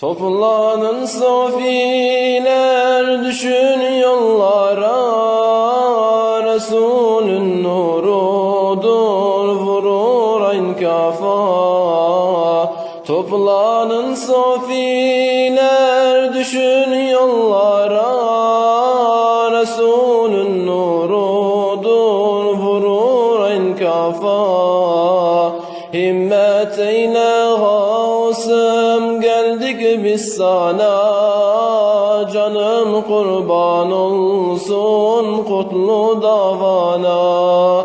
Toplanın sofiler düşün yollara Resulün nurudur vurur ayın kafa Toplanın sofiler düşün yollara Resulün nurudur vurur ayın kafa Himmet eyle Gavsım geldik biz sana Canım kurban olsun kutlu davana.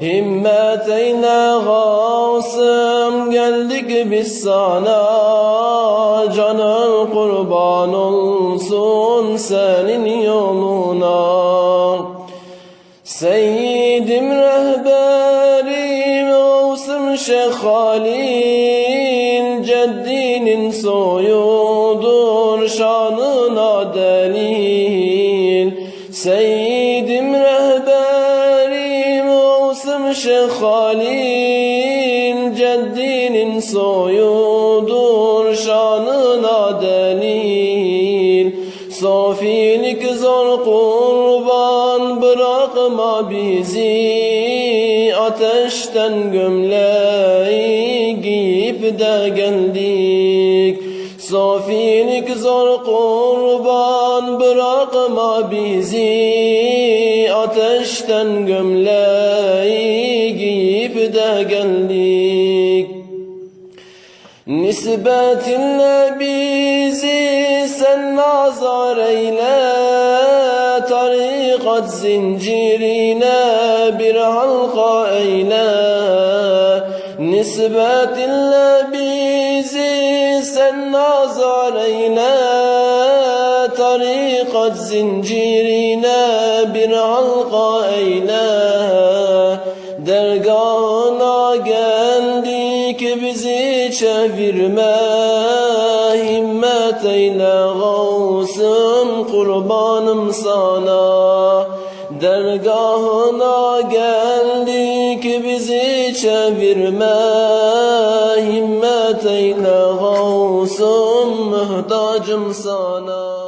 Himmet eyle Gavsım geldik biz sana Canım kurban olsun senin yoluna. Seyyidim rehberim Halil Ceddinin soyudur şanına delil. Seyyidim rehberim Şeyh Halil Ceddinin soyudur şanına delil. Sofilik zor kurban bırakma bizi Ateşten gömleği giyip de geldik. Sofilik zor kurban bırakma bizi. Ateşten gömleği giyip de geldik. Nisbetinle bizi sen nazar eyle Tarikat zincirine bir halka eyle. Nisbetinle bizi sen nazar eyle. Tarikat zincirine bir halka eyle. Dergahına geldik bizi çevirme Eyle gavsım kurbanım sana. Dergahına geldik bizi çevirme. Himmet eyle gavsım muhtacım sana